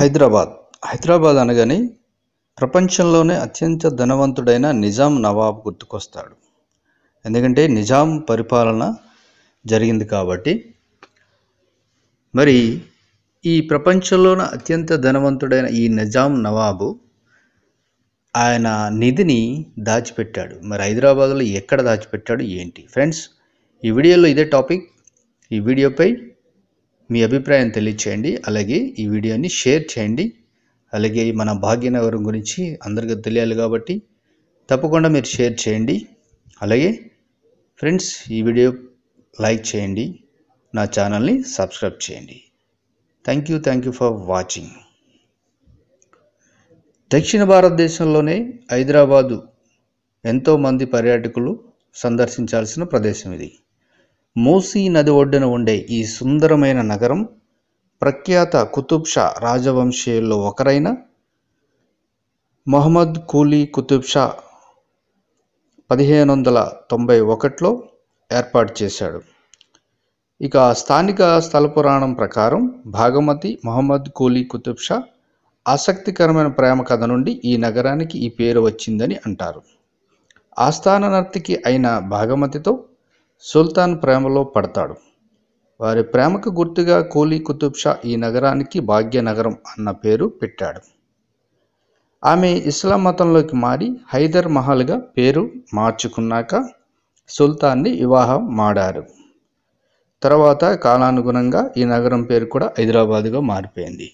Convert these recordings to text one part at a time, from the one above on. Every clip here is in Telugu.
హైదరాబాద్. హైదరాబాద్ అనగానే ప్రపంచంలోనే అత్యంత ధనవంతుడైన నిజాం నవాబ్ గుర్తుకొస్తాడు. ఎందుకంటే నిజాం పరిపాలన జరిగింది కాబట్టి. మరి ఈ ప్రపంచంలోన అత్యంత ధనవంతుడైన ఈ నిజాం నవాబు ఆయన నిధిని దాచిపెట్టాడు. మరి హైదరాబాద్లో ఎక్కడ దాచిపెట్టాడు ఏంటి? ఫ్రెండ్స్ ఈ వీడియోలో ఇదే టాపిక్. ఈ వీడియోపై మీ అభిప్రాయం తెలియచేయండి అలాగే ఈ వీడియోని షేర్ చేయండి అలాగే మన భాగ్యనగరం గురించి అందరికీ తెలియాలి కాబట్టి తప్పకుండా మీరు షేర్ చేయండి అలాగే ఫ్రెండ్స్ ఈ వీడియో లైక్ చేయండి నా ఛానల్ని సబ్స్క్రైబ్ చేయండి. Thank you thank you for watching దక్షిణ భారతదేశంలోనే హైదరాబాదు ఎంతోమంది పర్యాటకులు సందర్శించాల్సిన ప్రదేశం ఇది. మూసీ నది ఒడ్డున ఉండే ఈ సుందరమైన నగరం ప్రఖ్యాత కుతుబ్ షా రాజవంశీయుల్లో ఒకరైన మొహమ్మద్ కూలీ కుతుబ్ షా పదిహేను వందల తొంభై ఒకటిలో ఏర్పాటు చేశాడు. ఇక స్థానిక స్థల పురాణం ప్రకారం భాగమతి మొహమ్మద్ కూలీ కుతుబ్ షా ఆసక్తికరమైన ప్రేమ కథ నుండి ఈ నగరానికి ఈ పేరు వచ్చిందని అంటారు. ఆస్థాన నర్తికి అయిన భాగమతితో సుల్తాన్ ప్రేమలో పడతాడు. వారి ప్రేమకు గుర్తుగా కూలీ కుతుబ్ షా ఈ నగరానికి భాగ్యనగరం అన్న పేరు పెట్టాడు. ఆమె ఇస్లాం మతంలోకి మారి హైదర్ మహల్గా పేరు మార్చుకున్నాక సుల్తాన్ని వివాహం మాడారు. తర్వాత కాలానుగుణంగా ఈ నగరం పేరు కూడా హైదరాబాద్గా మారిపోయింది.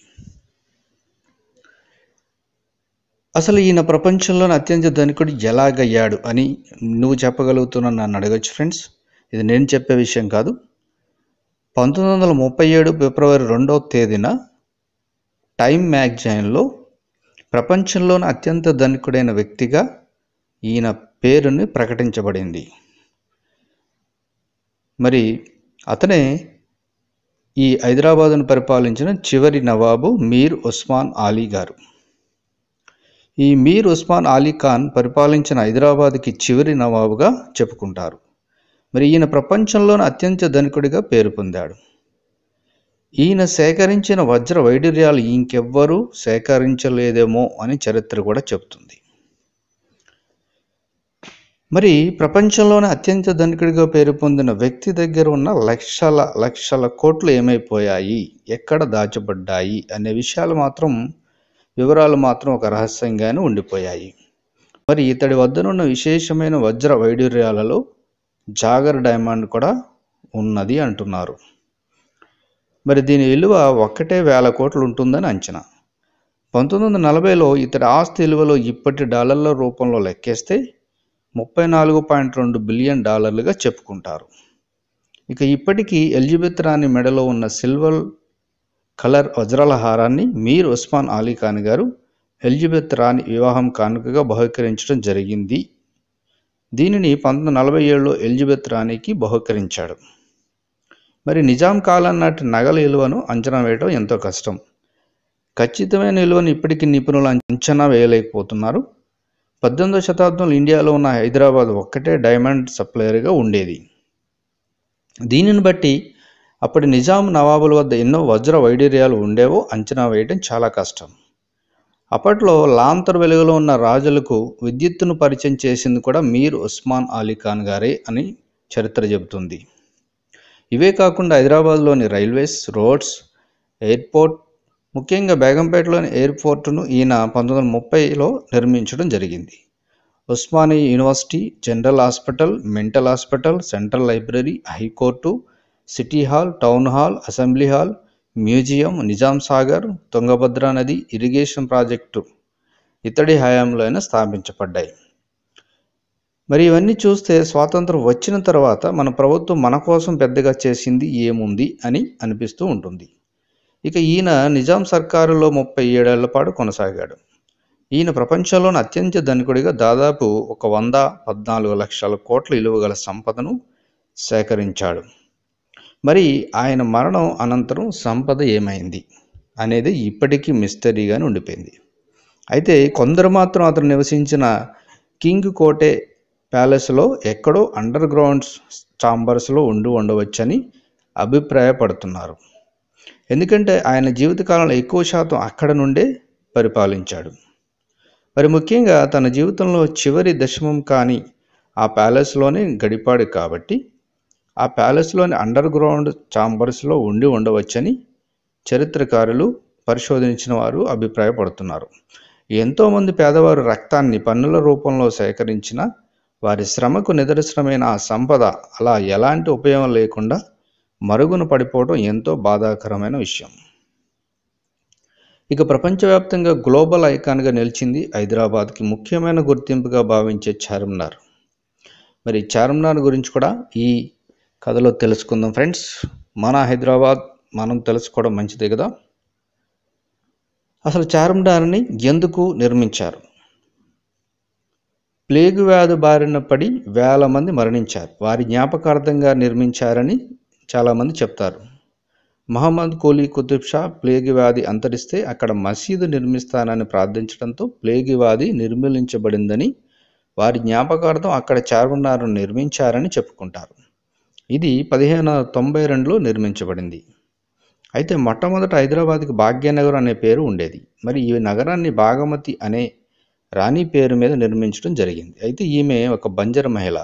అసలు ఈయన ప్రపంచంలోని అత్యంత ధనికుడు ఎలాగయ్యాడు అని నువ్వు చెప్పగలుగుతున్నా నన్ను అడగచ్చు ఫ్రెండ్స్ ఇది నేను చెప్పే విషయం కాదు. పంతొమ్మిది వందల ముప్పై ఏడు ఫిబ్రవరి రెండవ తేదీన టైమ్ మ్యాగజైన్లో ప్రపంచంలోని అత్యంత ధనికుడైన వ్యక్తిగా ఈయన పేరుని ప్రకటించబడింది. మరి అతనే ఈ హైదరాబాదును పరిపాలించిన చివరి నవాబు మీర్ ఉస్మాన్ ఆలీ గారు. ఈ మీర్ ఉస్మాన్ అలీ ఖాన్ పరిపాలించిన హైదరాబాద్కి చివరి నవాబుగా చెప్పుకుంటారు. మరి ఈయన ప్రపంచంలోని అత్యంత ధనికుడిగా పేరు పొందాడు. ఈయన సేకరించిన వజ్ర వైడూర్యాలు ఇంకెవ్వరూ సేకరించలేదేమో అని చరిత్ర కూడా చెప్తుంది మరి ప్రపంచంలోనే అత్యంత ధనికుడిగా పేరు పొందిన వ్యక్తి దగ్గర ఉన్న లక్షల లక్షల కోట్లు ఏమైపోయాయి? ఎక్కడ దాచబడ్డాయి? అనే విషయాలు మాత్రం వివరాలు మాత్రం ఒక రహస్యంగానే ఉండిపోయాయి. మరి ఇతడి వద్దనున్న విశేషమైన వజ్ర వైడూర్యాలలో జాగర్ డైమండ్ కూడా ఉన్నది అంటున్నారు. మరి దీని విలువ ఒక్కటే వేల కోట్లు ఉంటుందని అంచనా. పంతొమ్మిది వందల నలభైలో ఇతడి ఆస్తి విలువలో ఇప్పటి డాలర్ల రూపంలో లెక్కేస్తే ముప్పై నాలుగు పాయింట్ రెండు బిలియన్ డాలర్లుగా చెప్పుకుంటారు. ఇక ఇప్పటికీ ఎలిజబెత్ రాణి మెడలో ఉన్న సిల్వర్ కలర్ వజ్రాల హారాన్ని మీర్ ఉస్మాన్ అలీ ఖాన్ గారు ఎలిజబెత్ రాణి వివాహం కానుకగా బహుకరించడం జరిగింది. దీనిని పంతొమ్మిది నలభై ఏడులో ఎలిజబెత్ రాణికి బహుకరించాడు. మరి నిజాం కాలం నాటి నగల విలువను అంచనా వేయడం ఎంతో కష్టం. ఖచ్చితమైన విలువను ఇప్పటికీ నిపుణులు అంచనా వేయలేకపోతున్నారు. పద్దెనిమిదవ శతాబ్దంలో ఇండియాలో ఉన్న హైదరాబాద్ ఒక్కటే డైమండ్ సప్లయర్గా ఉండేది. దీనిని బట్టి అప్పటి నిజాం నవాబుల వద్ద ఎన్నో వజ్ర వైడూర్యాలు ఉండేవో అంచనా వేయడం చాలా కష్టం. అప్పట్లో లాంతర్ వెలుగులో ఉన్న రాజులకు విద్యుత్తును పరిచయం చేసింది కూడా మీర్ ఉస్మాన్ అలీ ఖాన్ గారే అని చరిత్ర చెబుతుంది. ఇవే కాకుండా హైదరాబాద్లోని రైల్వేస్ రోడ్స్ ఎయిర్పోర్ట్ ముఖ్యంగా బేగంపేటలోని ఎయిర్పోర్టును ఈయన పంతొమ్మిది వందల ముప్పైలో నిర్మించడం జరిగింది. Osmania university general hospital mental hospital central library high court city hall town hall assembly hall museum Nizam Sagar Tungabhadra నది ఇరిగేషన్ ప్రాజెక్టు ఇతడి హయాంలోనే స్థాపించబడ్డాయి. మరి ఇవన్నీ చూస్తే స్వాతంత్రం వచ్చిన తర్వాత మన ప్రభుత్వం మన కోసం పెద్దగా చేసింది ఏముంది అని అనిపిస్తూ ఉంటుంది. ఇక ఈయన నిజాం సర్కారులో ముప్పై ఏడేళ్ళ పాటు కొనసాగాడు. ఈయన ప్రపంచంలోని అత్యంత ధనికుడిగా దాదాపు ఒక వంద పద్నాలుగు లక్షల కోట్ల విలువ గల సంపదను సేకరించాడు. మరి ఆయన మరణం అనంతరం సంపద ఏమైంది అనేది ఇప్పటికీ మిస్టరీగానే ఉండిపోయింది. అయితే కొందరు మాత్రం అతను నివసించిన కింగ్ కోటే ప్యాలెస్లో ఎక్కడో అండర్ గ్రౌండ్ చాంబర్స్లో ఉండి ఉండవచ్చని అభిప్రాయపడుతున్నారు. ఎందుకంటే ఆయన జీవితకాలంలో ఎక్కువ శాతం అక్కడ నుండే పరిపాలించాడు. మరి ముఖ్యంగా తన జీవితంలో చివరి దశమం కానీ ఆ ప్యాలెస్లోనే గడిపాడు కాబట్టి ఆ ప్యాలెస్లోని అండర్ గ్రౌండ్ ఛాంబర్స్లో ఉండి ఉండవచ్చని చరిత్రకారులు పరిశోధించిన వారు అభిప్రాయపడుతున్నారు. ఎంతోమంది పేదవారు రక్తాన్ని పన్నుల రూపంలో సేకరించిన వారి శ్రమకు నిదర్శనమైన ఆ సంపద అలా ఎలాంటి ఉపయోగం లేకుండా మరుగున పడిపోవడం ఎంతో బాధాకరమైన విషయం. ఇక ప్రపంచవ్యాప్తంగా గ్లోబల్ ఐకాన్గా నిలిచింది హైదరాబాద్కి ముఖ్యమైన గుర్తింపుగా భావించే చార్మినార్. మరి చార్మినార్ గురించి కూడా ఈ కథలో తెలుసుకుందాం ఫ్రెండ్స్. మన హైదరాబాద్ మనం తెలుసుకోవడం మంచిదే కదా? అసలు చార్మినార్ని ఎందుకు నిర్మించారు? ప్లేగు వ్యాధి బారిన పడి వేల మంది మరణించారు. వారి జ్ఞాపకార్థంగా నిర్మించారని చాలామంది చెప్తారు. మహమ్మద్ కోలీ కుతుబ్ షా ప్లేగు వ్యాధి అంతరిస్తే అక్కడ మసీదు నిర్మిస్తానని ప్రార్థించడంతో ప్లేగు వ్యాధి నిర్మూలించబడిందని వారి జ్ఞాపకార్థం అక్కడ చార్మినార్ను నిర్మించారని చెప్పుకుంటారు. ఇది పదిహేను వందల తొంభై రెండులో నిర్మించబడింది. అయితే మొట్టమొదట హైదరాబాద్కి భాగ్యనగరం అనే పేరు ఉండేది. మరి ఈ నగరాన్ని భాగమతి అనే రాణి పేరు మీద నిర్మించడం జరిగింది. అయితే ఈమె ఒక బంజర మహిళ.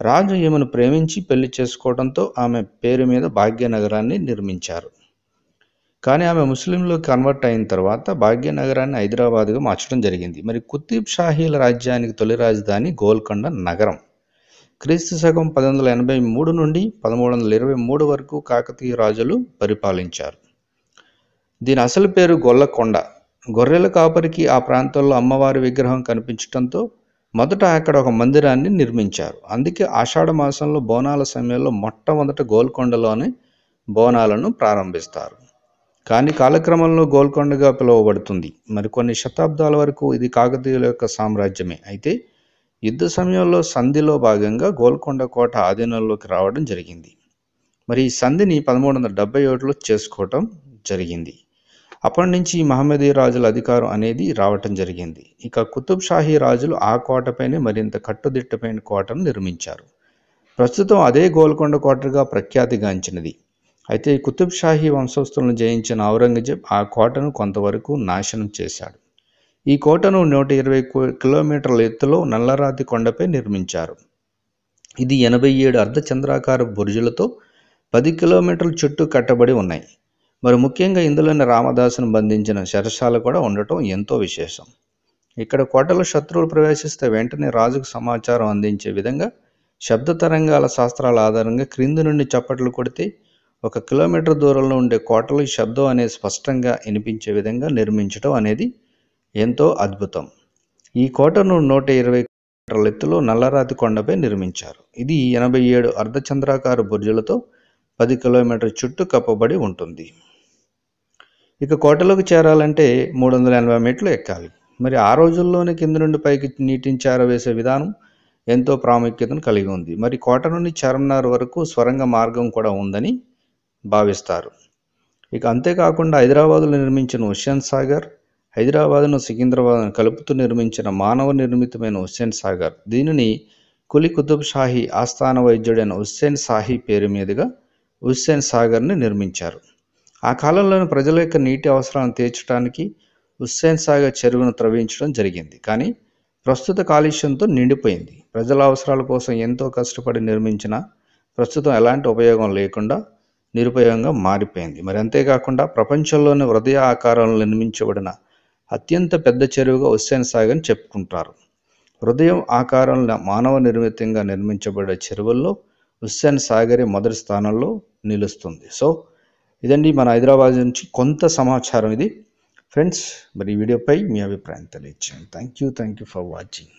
రాజు ఈమెను ప్రేమించి పెళ్ళి చేసుకోవడంతో ఆమె పేరు మీద భాగ్యనగరాన్ని నిర్మించారు. కానీ ఆమె ముస్లింలో కన్వర్ట్ అయిన తర్వాత భాగ్యనగరాన్ని హైదరాబాద్గా మార్చడం జరిగింది. మరి కుతీబ్ షాహీల రాజ్యానికి తొలి రాజధాని గోల్కొండ నగరం. క్రీస్తు శకం పది వందల ఎనభై మూడు నుండి పదమూడు వందల ఇరవై మూడు వరకు కాకతీయ రాజులు పరిపాలించారు. దీని అసలు పేరు గొల్లకొండ. గొర్రెల కాపరికి ఆ ప్రాంతంలో అమ్మవారి విగ్రహం కనిపించడంతో మొదట అక్కడ ఒక మందిరాన్ని నిర్మించారు. అందుకే ఆషాఢ మాసంలో బోనాల సమయంలో మొట్టమొదట గోల్కొండలోనే బోనాలను ప్రారంభిస్తారు. కానీ కాలక్రమంలో గోల్కొండగా పిలువబడుతుంది. మరి కొన్ని శతాబ్దాల వరకు ఇది కాకతీయుల యొక్క సామ్రాజ్యమే. అయితే యుద్ధ సమయంలో సంధిలో భాగంగా గోల్కొండ కోట ఆధీనంలోకి రావడం జరిగింది. మరి ఈ సంధిని పదమూడు వందల డెబ్బై ఏడులో చేసుకోవటం జరిగింది. అప్పటి నుంచి మహమ్మదీ రాజుల అధికారం అనేది రావటం జరిగింది. ఇక కుతుబ్ షాహీ రాజులు ఆ కోటపైనే మరింత కట్టుదిట్టమైన కోటను నిర్మించారు. ప్రస్తుతం అదే గోల్కొండ కోటగా ప్రఖ్యాతిగాంచినది. అయితే కుతుబ్ షాహీ వంశస్థులను జయించిన ఔరంగజేబ్ ఆ కోటను కొంతవరకు నాశనం చేశాడు. ఈ కోటను నూట ఇరవై కిలోమీటర్ల ఎత్తులో నల్లరాతి కొండపై నిర్మించారు. ఇది ఎనభై ఏడు అర్ధచంద్రాకార బురుజులతో పది కిలోమీటర్ల చుట్టూ కట్టబడి ఉన్నాయి. మరి ముఖ్యంగా ఇందులోని రామదాసును బంధించిన శరశాల కూడా ఉండటం ఎంతో విశేషం. ఇక్కడ కోటలో శత్రువులు ప్రవేశిస్తే వెంటనే రాజుకు సమాచారం అందించే విధంగా శబ్ద తరంగాల శాస్త్రాల ఆధారంగా క్రింది నుండి చప్పట్లు కొడితే ఒక కిలోమీటర్ దూరంలో ఉండే కోటలు శబ్దం అనేది స్పష్టంగా వినిపించే విధంగా నిర్మించడం అనేది ఎంతో అద్భుతం. ఈ కోటను నూట ఇరవై మీటర్ల ఎత్తులో నల్లరాతి కొండపై నిర్మించారు. ఇది ఎనభై ఏడు అర్ధచంద్రాకార బుర్జులతో పది కిలోమీటర్ చుట్టూ కప్పబడి ఉంటుంది. ఇక కోటలోకి చేరాలంటే మూడు వందల ఎనభై మెట్లు ఎక్కాలి. మరి ఆ రోజుల్లోనే కింద నుండి పైకి నీటిని చేరవేసే విధానం ఎంతో ప్రాముఖ్యతను కలిగి ఉంది. మరి కోట నుండి చార్మినార్ వరకు స్వరంగ మార్గం కూడా ఉందని భావిస్తారు. ఇక అంతేకాకుండా హైదరాబాదులో నిర్మించిన హుషేన్ సాగర్ హైదరాబాద్ను సికింద్రాబాద్ను కలుపుతూ నిర్మించిన మానవ నిర్మితమైన హుస్సేన్ సాగర్. దీనిని కులి కుతుబ్ షాహీ ఆస్థాన వైద్యుడైన హుస్సేన్ సాహీ పేరు మీదుగా హుస్సేన్ సాగర్ని నిర్మించారు. ఆ కాలంలోని ప్రజల యొక్క నీటి అవసరాలను తీర్చడానికి హుస్సేన్ సాగర్ చెరువును త్రవ్వించడం జరిగింది. కానీ ప్రస్తుత కాలుష్యంతో నిండిపోయింది. ప్రజల అవసరాల కోసం ఎంతో కష్టపడి నిర్మించిన ప్రస్తుతం ఎలాంటి ఉపయోగం లేకుండా నిరుపయోగంగా మారిపోయింది. మరి అంతేకాకుండా ప్రపంచంలోని హృదయ ఆకారంలో నిర్మించబడిన అత్యంత పెద్ద చెరువుగా హుస్సేన్ సాగర్ని చెప్పుకుంటారు. హృదయం ఆకారంలో మానవ నిర్మితంగా నిర్మించబడే చెరువుల్లో హుస్సేన్ సాగరే మొదటి స్థానంలో నిలుస్తుంది. సో ఇదండి మన హైదరాబాద్ నుంచి కొంత సమాచారం ఇది. ఫ్రెండ్స్ మరి ఈ వీడియోపై మీ అభిప్రాయం తెలియచేయండి. Thank you thank you for watching